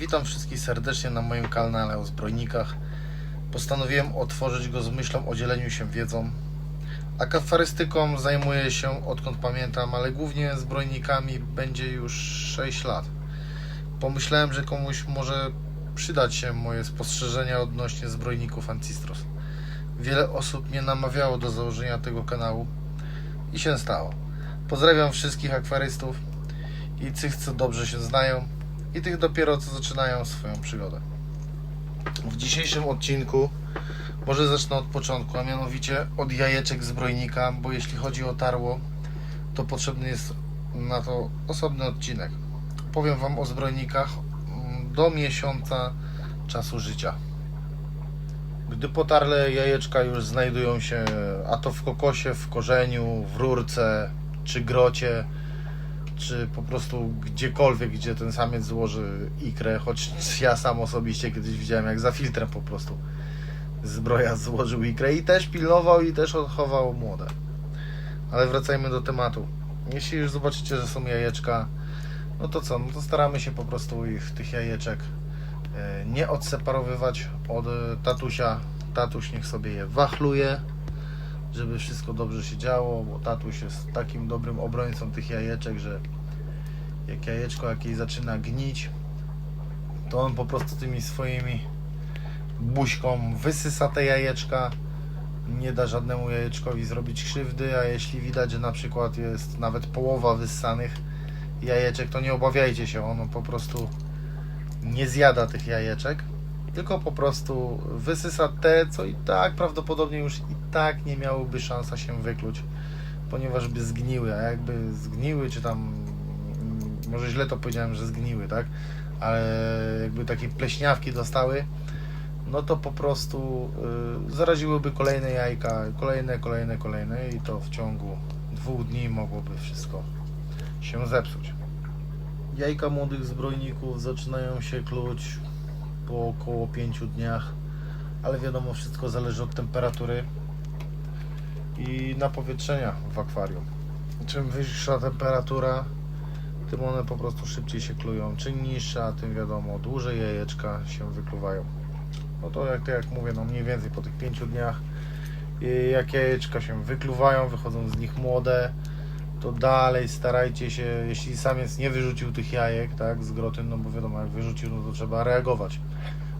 Witam wszystkich serdecznie na moim kanale o zbrojnikach. Postanowiłem otworzyć go z myślą o dzieleniu się wiedzą. Akafarystyką zajmuję się odkąd pamiętam, ale głównie zbrojnikami będzie już 6 lat. Pomyślałem, że komuś może przydać się moje spostrzeżenia odnośnie zbrojników Ancistros. Wiele osób mnie namawiało do założenia tego kanału i się stało. Pozdrawiam wszystkich akwarystów i tych, co dobrze się znają i tych dopiero co zaczynają swoją przygodę. W dzisiejszym odcinku może zacznę od początku, a mianowicie od jajeczek zbrojnika, bo jeśli chodzi o tarło, to potrzebny jest na to osobny odcinek. Powiem Wam o zbrojnikach mm, do miesiąca czasu życia. Gdy potarle jajeczka już znajdują się a to w kokosie, w korzeniu, w rurce czy grocie, czy po prostu gdziekolwiek, gdzie ten samiec złoży ikrę, choć ja sam osobiście kiedyś widziałem jak za filtrem po prostu zbroja złożył ikrę i też pilnował i też odchował młode. Ale wracajmy do tematu. Jeśli już zobaczycie, że są jajeczka, no to co, no to staramy się po prostu ich, tych jajeczek e, nie odseparowywać od e, tatusia. Tatuś niech sobie je wachluje, żeby wszystko dobrze się działo, bo tatuś jest takim dobrym obrońcą tych jajeczek, że jak jajeczko jakieś zaczyna gnić, to on po prostu tymi swoimi buźką wysysa te jajeczka, nie da żadnemu jajeczkowi zrobić krzywdy, a jeśli widać, że na przykład jest nawet połowa wyssanych jajeczek, to nie obawiajcie się, ono po prostu nie zjada tych jajeczek, tylko po prostu wysysa te, co i tak prawdopodobnie już i tak nie miałyby szansa się wykluć, ponieważ by zgniły, a jakby zgniły, czy tam może źle to powiedziałem, że zgniły, tak? Ale jakby takie pleśniawki dostały, no to po prostu y, zaraziłyby kolejne jajka, kolejne, kolejne, kolejne i to w ciągu dwóch dni mogłoby wszystko się zepsuć. Jajka młodych zbrojników zaczynają się kluć po około 5 dniach, ale wiadomo, wszystko zależy od temperatury i napowietrzenia w akwarium. Czym wyższa temperatura, tym one po prostu szybciej się klują. Czym niższa, tym wiadomo, dłużej jajeczka się wykluwają. No to jak, jak mówię, no mniej więcej po tych 5 dniach, y, jak jajeczka się wykluwają, wychodzą z nich młode, to dalej starajcie się, jeśli samiec nie wyrzucił tych jajek, tak, z groty, no bo wiadomo, jak wyrzucił, no to trzeba reagować.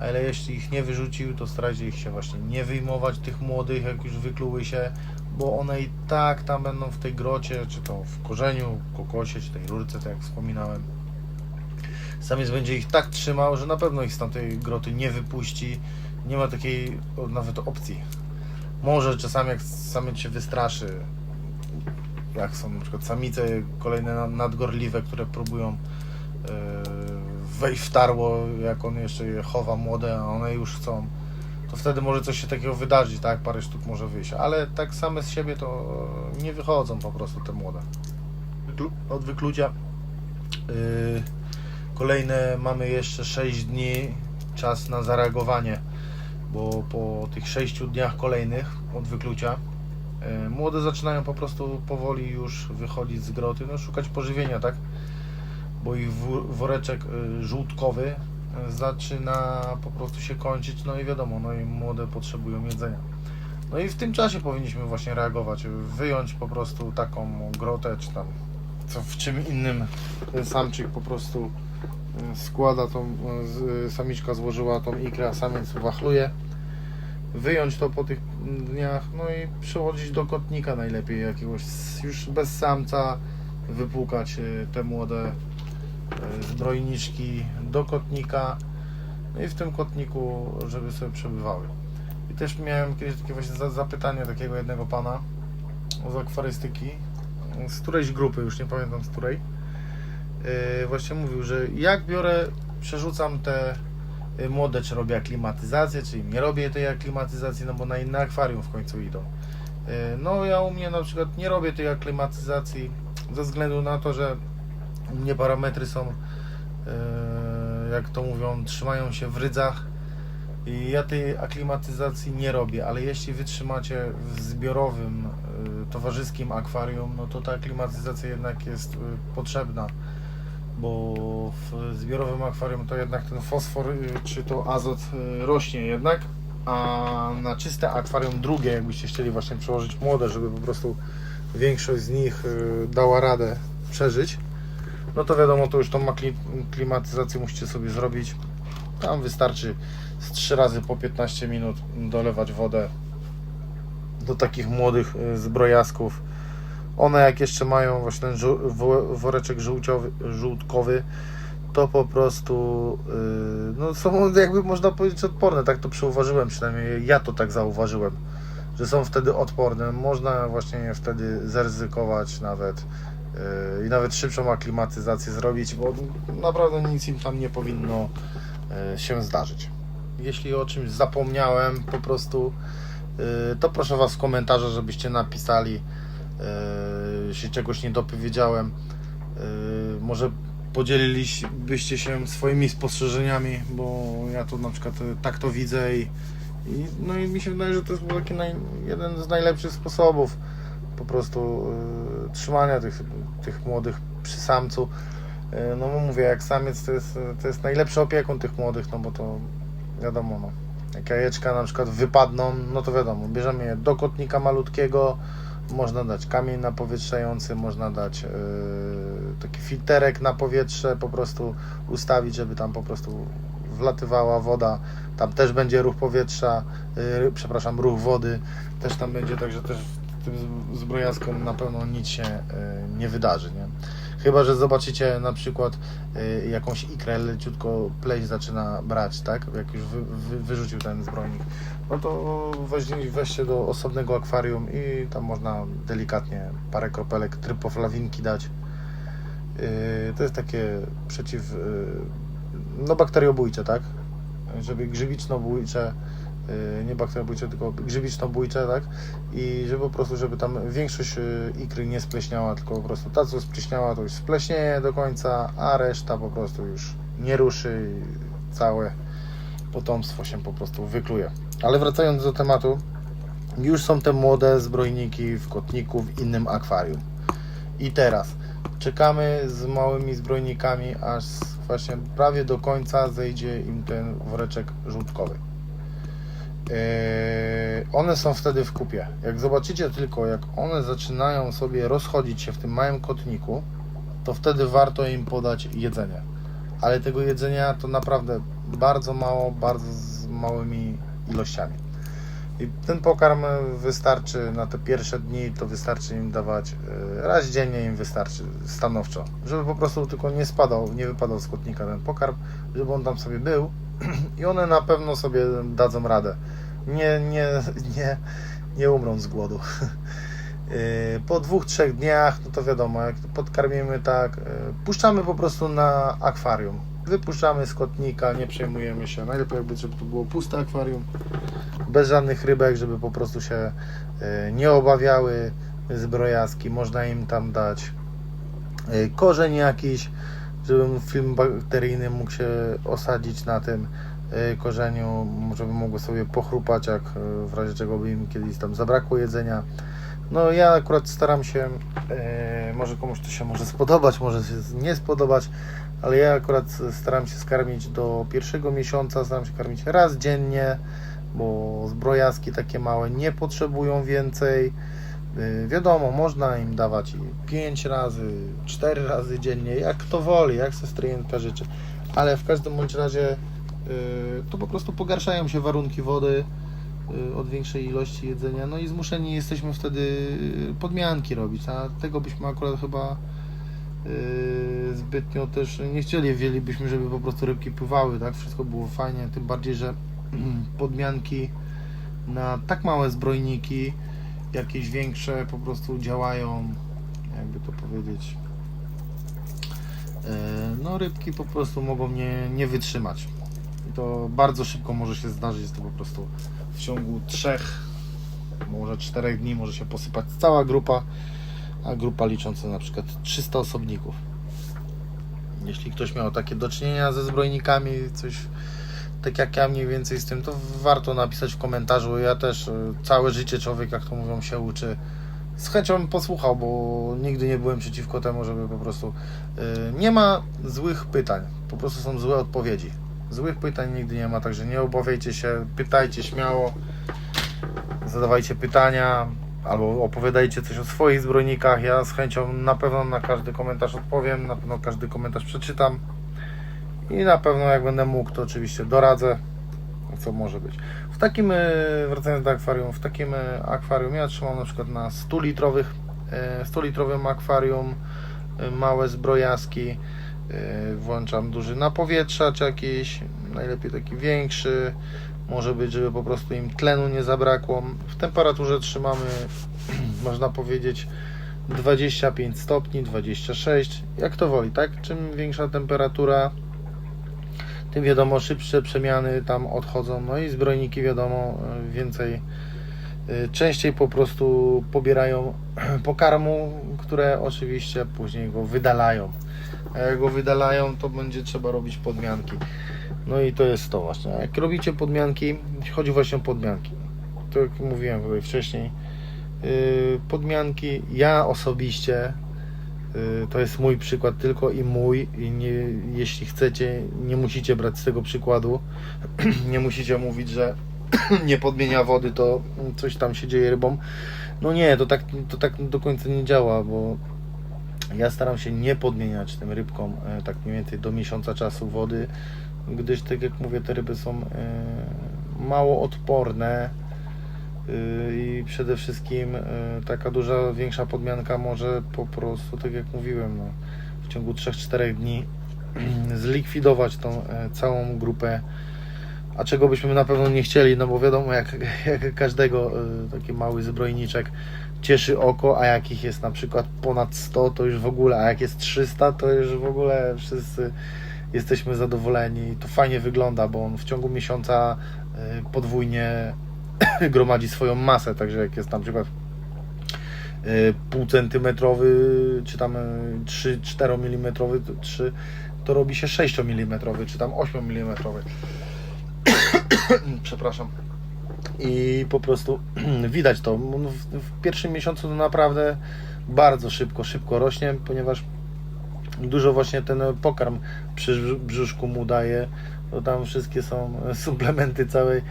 Ale jeśli ich nie wyrzucił, to starajcie ich się właśnie nie wyjmować tych młodych, jak już wykluły się, bo one i tak tam będą w tej grocie, czy to w korzeniu, kokosie, czy tej rurce, tak jak wspominałem. Samiec będzie ich tak trzymał, że na pewno ich z tamtej groty nie wypuści. Nie ma takiej nawet opcji. Może czasami jak samiec się wystraszy, jak są na przykład samice kolejne na- nadgorliwe, które próbują e, wejść w tarło, jak on jeszcze je chowa młode, a one już chcą, to wtedy może coś się takiego wydarzyć, tak? Parę sztuk może wyjść, ale tak same z siebie to nie wychodzą po prostu te młode. Od wyklucia yy, kolejne mamy jeszcze 6 dni czas na zareagowanie, bo po tych 6 dniach kolejnych od wyklucia E, Młode zaczynają po prostu powoli już wychodzić z groty, no szukać pożywienia, tak? Bo ich woreczek e, żółtkowy e, zaczyna po prostu się kończyć, no i wiadomo, no i młode potrzebują jedzenia. No i w tym czasie powinniśmy właśnie reagować, wyjąć po prostu taką grotę, czy tam co w czym innym samczyk po prostu e, składa tą, samiczka złożyła tą ikrę, a samiec wachluje wyjąć to po tych dniach, no i przychodzić do kotnika najlepiej jakiegoś, już bez samca wypłukać y, te młode zbrojniczki do kotnika, no i w tym kotniku, żeby sobie przebywały. I też miałem kiedyś takie właśnie za- zapytanie takiego jednego pana z akwarystyki, z którejś grupy, już nie pamiętam z której, Yy, właśnie mówił, że jak biorę, przerzucam te y, młode, czy robię aklimatyzację, czy nie robię tej aklimatyzacji, no bo na inne akwarium w końcu idą. Y, No ja u mnie na przykład nie robię tej aklimatyzacji ze względu na to, że u mnie parametry są, y, jak to mówią, trzymają się w rydzach i ja tej aklimatyzacji nie robię, ale jeśli wytrzymacie w zbiorowym, y, towarzyskim akwarium, no to ta aklimatyzacja jednak jest y, potrzebna bo w zbiorowym akwarium to jednak ten fosfor czy to azot rośnie jednak, a na czyste akwarium drugie, jakbyście chcieli właśnie przełożyć młode, żeby po prostu większość z nich dała radę przeżyć, no to wiadomo, to już tą klimatyzację musicie sobie zrobić. Tam wystarczy z 3 razy po 15 minut dolewać wodę do takich młodych y, zbrojasków. One jak jeszcze mają właśnie woreczek żółciowy, żółtkowy, to po prostu y, no są jakby można powiedzieć odporne, tak to przyuważyłem, przynajmniej ja to tak zauważyłem, że są wtedy odporne. Można właśnie wtedy zaryzykować nawet i nawet szybszą aklimatyzację zrobić, bo naprawdę nic im tam nie powinno y, się zdarzyć. Jeśli o czymś zapomniałem po prostu, y, to proszę Was w komentarzach, żebyście napisali, jeśli czegoś nie dopowiedziałem. Może podzielilibyście się swoimi spostrzeżeniami, bo ja to na przykład y, tak to widzę i, i no i mi się wydaje, że to jest taki naj, jeden z najlepszych sposobów po prostu y, trzymania tych, tych młodych przy samcu. Y, no mówię, jak samiec to jest, to jest najlepszy opiekun tych młodych, no bo to wiadomo, no. Jak jajeczka na przykład wypadną, no to wiadomo, bierzemy je do kotnika malutkiego, można dać kamień napowietrzający, można dać yy, taki filterek na powietrze, po prostu ustawić, żeby tam po prostu wlatywała woda. Tam też będzie ruch powietrza, yy, przepraszam, ruch wody też tam będzie, także też tym zbrojaskom na pewno nic się yy, nie wydarzy, nie? Chyba, że zobaczycie na przykład y, jakąś ikrę leciutko pleść zaczyna brać, tak? Jak już wy, wy, wyrzucił ten zbrojnik. No to weź, weźcie do osobnego akwarium i tam można delikatnie parę kropelek trypoflawinki dać. Y, to jest takie przeciw... no bakteriobójcze, tak? Żeby grzybiczno-bójcze nie bakteriobójcze, tylko grzybiczno-bójcze, tak? I żeby po prostu, żeby tam większość y, ikry nie spleśniała, tylko po prostu ta, co spleśniała, to już spleśnieje do końca, a reszta po prostu już nie ruszy i całe potomstwo się po prostu wykluje. Ale wracając do tematu, już są te młode zbrojniki w kotniku w innym akwarium. I teraz czekamy z małymi zbrojnikami, aż właśnie prawie do końca zejdzie im ten woreczek żółtkowy. Yy, one są wtedy w kupie. Jak zobaczycie tylko, jak one zaczynają sobie rozchodzić się w tym małym kotniku, to wtedy warto im podać jedzenie. Ale tego jedzenia to naprawdę bardzo mało, bardzo z małymi ilościami. I ten pokarm wystarczy na te pierwsze dni, to wystarczy im dawać yy, raz dziennie im wystarczy stanowczo, żeby po prostu tylko nie spadał, nie wypadał z kotnika ten pokarm, żeby on tam sobie był i one na pewno sobie dadzą radę. Nie, nie, nie, nie umrą z głodu. Yy, Po dwóch, trzech dniach, no to wiadomo, jak podkarmimy tak, yy, puszczamy po prostu na akwarium. Wypuszczamy z kotnika, nie przejmujemy się. Najlepiej jakby, żeby to było puste akwarium, bez żadnych rybek, żeby po prostu się yy, nie obawiały zbrojaski. Można im tam dać korzeń jakiś, żeby film bakteryjny mógł się osadzić na tym y, korzeniu, żeby mogły sobie pochrupać, jak y, w razie czego by im kiedyś tam zabrakło jedzenia. No ja akurat staram się, y, może komuś to się może spodobać, może się nie spodobać, ale ja akurat staram się skarmić do pierwszego miesiąca, staram się karmić raz dziennie, bo zbrojaski takie małe nie potrzebują więcej. Y, Wiadomo, można im dawać i 5 razy, 4 razy dziennie, jak kto woli, jak se stryjentka życzy. Ale w każdym bądź razie y, to po prostu pogarszają się warunki wody y, od większej ilości jedzenia, no i zmuszeni jesteśmy wtedy podmianki robić, a tego byśmy akurat chyba zbytnio też nie chcieli. Wzięlibyśmy, żeby po prostu rybki pływały, tak? Wszystko było fajnie, tym bardziej, że podmianki na tak małe zbrojniki jakieś większe po prostu działają, jakby to powiedzieć. e, No, rybki po prostu mogą nie, nie wytrzymać. I to bardzo szybko może się zdarzyć, to po prostu w ciągu trzech, może czterech dni może się posypać cała grupa, a grupa licząca na przykład 300 osobników. Jeśli ktoś miał takie do czynienia ze zbrojnikami, coś tak jak ja mniej więcej z tym, to warto napisać w komentarzu. Ja też y, całe życie człowiek, jak to mówią, się uczy. z chęcią posłuchał, bo nigdy nie byłem przeciwko temu, żeby po prostu. y, nie ma złych pytań, po prostu są złe odpowiedzi. Złych pytań nigdy nie ma, także nie obawiajcie się, pytajcie śmiało, zadawajcie pytania albo opowiadajcie coś o swoich zbrojnikach. Ja z chęcią na pewno na każdy komentarz odpowiem, na pewno każdy komentarz przeczytam i na pewno jak będę mógł, to oczywiście doradzę, co może być. W takim, e, wracając do akwarium, w takim e, akwarium ja trzymam na przykład na 100 litrowych, 100 litrowym akwarium, e, małe zbrojaski, e, włączam duży napowietrzacz jakiś, najlepiej taki większy, może być, żeby po prostu im tlenu nie zabrakło. W temperaturze trzymamy, można powiedzieć, 25 stopni, 26, jak to woli, tak? Czym większa temperatura, tym wiadomo szybsze przemiany tam odchodzą, no i zbrojniki wiadomo y, więcej, y, częściej po prostu pobierają pokarmu, które oczywiście później go wydalają. A jak go wydalają, to będzie trzeba robić podmianki. No i to jest to właśnie. Jak robicie podmianki, chodzi właśnie o podmianki. To jak mówiłem tutaj wcześniej, yy, podmianki ja osobiście to jest mój przykład tylko i mój i nie, jeśli chcecie, nie musicie brać z tego przykładu nie musicie mówić, że nie podmienia wody, to coś tam się dzieje rybom. No nie, to tak, to tak do końca nie działa, bo ja staram się nie podmieniać tym rybkom e, tak mniej więcej do miesiąca czasu wody, gdyż tak jak mówię, te ryby są e, mało odporne i przede wszystkim e, taka duża, większa podmianka może po prostu, tak jak mówiłem, no, w ciągu 3-4 dni zlikwidować tą e, całą grupę a czego byśmy na pewno nie chcieli, no bo wiadomo, jak, jak każdego e, taki mały zbrojniczek cieszy oko, a jakich jest na przykład ponad 100, to już w ogóle, a jak jest 300, to już w ogóle wszyscy jesteśmy zadowoleni. To fajnie wygląda, bo on w ciągu miesiąca e, podwójnie gromadzi swoją masę, także jak jest na przykład e, pół centymetrowy, czy tam 3-4 mm, 3, to robi się 6 mm, czy tam 8 mm. Przepraszam. I po prostu widać to. W, w pierwszym miesiącu to naprawdę bardzo szybko, szybko rośnie, ponieważ dużo właśnie ten pokarm przy brz- brzuszku mu daje. To tam wszystkie są suplementy całej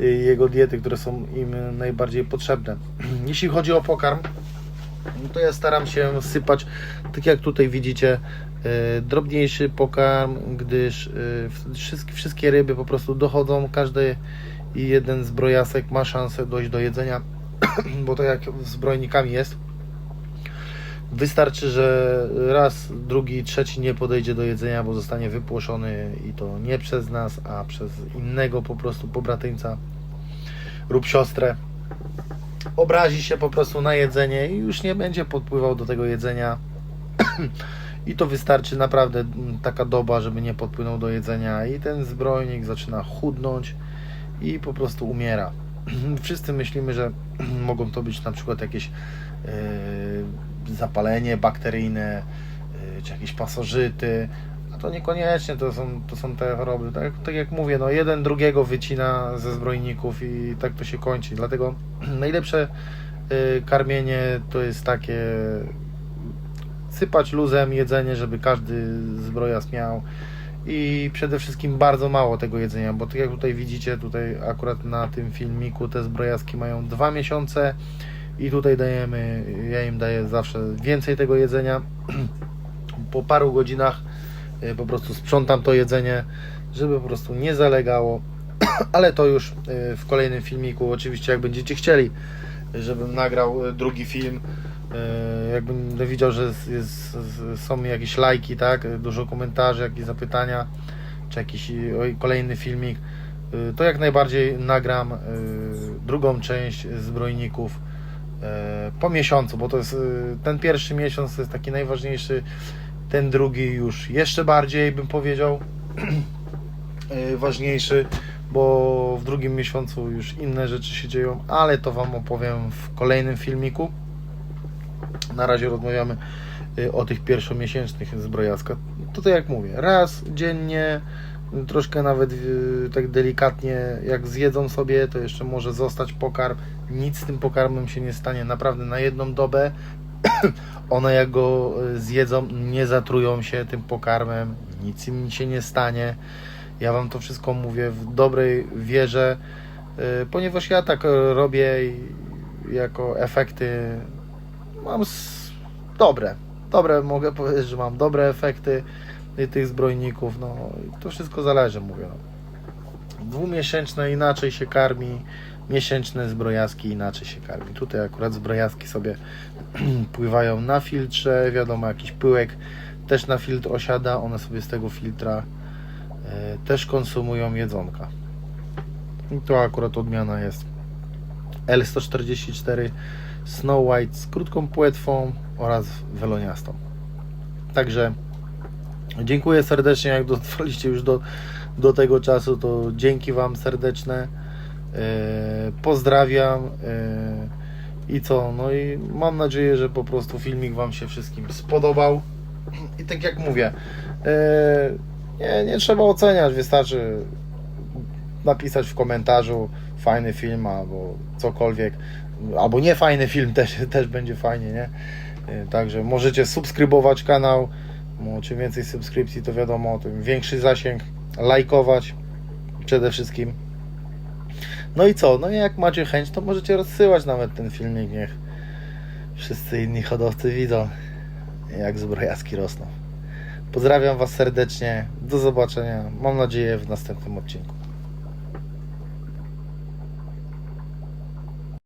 y, jego diety, które są im najbardziej potrzebne. Jeśli chodzi o pokarm, no to ja staram się sypać, tak jak tutaj widzicie, e, drobniejszy pokarm, gdyż e, wszystkie, ryby po prostu dochodzą, każdy jeden zbrojasek ma szansę dojść do jedzenia, bo to jak z zbrojnikami jest. Wystarczy, że raz, drugi, trzeci nie podejdzie do jedzenia, bo zostanie wypłoszony i to nie przez nas, a przez innego po prostu pobratyńca lub siostrę obrazi się po prostu na jedzenie i już nie będzie podpływał do tego jedzenia. I to wystarczy naprawdę mm, taka doba, żeby nie podpłynął do jedzenia i ten zbrojnik zaczyna chudnąć i po prostu umiera. Wszyscy myślimy, że mogą to być na przykład jakieś e, zapalenie bakteryjne, e, czy jakieś pasożyty, a to niekoniecznie to są, to są te choroby. Tak, tak jak mówię, no jeden drugiego wycina ze zbrojników i tak to się kończy. Dlatego najlepsze y, karmienie to jest takie sypać luzem jedzenie, żeby każdy zbrojas miał i przede wszystkim bardzo mało tego jedzenia, bo tak jak tutaj widzicie, tutaj akurat na tym filmiku te zbrojaski mają dwa miesiące i tutaj dajemy, ja im daję zawsze więcej tego jedzenia. Po paru godzinach y, po prostu sprzątam to jedzenie, żeby po prostu nie zalegało, ale to już y, w kolejnym filmiku, oczywiście jak będziecie chcieli, żebym nagrał y, drugi film, jakbym widział, że jest, są jakieś lajki, tak, dużo komentarzy, jakieś zapytania, czy jakiś kolejny filmik, to jak najbardziej nagram drugą część zbrojników po miesiącu, bo to jest y, ten pierwszy miesiąc to jest taki najważniejszy, ten drugi już jeszcze bardziej bym powiedział y, ważniejszy, bo w drugim miesiącu już inne rzeczy się dzieją, ale to Wam opowiem w kolejnym filmiku. Na razie rozmawiamy y, o tych pierwszomiesięcznych zbrojaskach. To tak jak mówię, raz dziennie troszkę nawet yy, tak delikatnie, jak zjedzą sobie, to jeszcze może zostać pokarm. Nic z tym pokarmem się nie stanie. Naprawdę na jedną dobę one jak go y, zjedzą, nie zatrują się tym pokarmem, nic im się nie stanie. Ja Wam to wszystko mówię w dobrej wierze, y, ponieważ ja tak y, robię i jako efekty mam dobre. Dobre, mogę powiedzieć, że mam dobre efekty y, tych zbrojników. No, to wszystko zależy, mówię. No. Dwumiesięczne inaczej się karmi, miesięczne zbrojaski inaczej się karmi. Tutaj akurat zbrojaski sobie pływają na filtrze, wiadomo, jakiś pyłek też na filtr osiada, one sobie z tego filtra e, też konsumują jedzonka. I to akurat odmiana jest L144 Snow White z krótką płetwą oraz weloniastą. Także dziękuję serdecznie, jak dotrwaliście już do, do tego czasu, to dzięki Wam serdeczne. E, pozdrawiam. E, I co? No i mam nadzieję, że po prostu filmik Wam się wszystkim spodobał. I tak jak mówię, e, nie, nie trzeba oceniać, wystarczy napisać w komentarzu fajny film albo cokolwiek, albo nie fajny film też, też będzie fajnie, nie? E, Także możecie subskrybować kanał, czym więcej subskrypcji to wiadomo, tym większy zasięg, lajkować przede wszystkim. No i co? No i jak macie chęć, to możecie rozsyłać nawet ten filmik, niech wszyscy inni hodowcy widzą, jak zbrojacki rosną. Pozdrawiam Was serdecznie, do zobaczenia, mam nadzieję w następnym odcinku.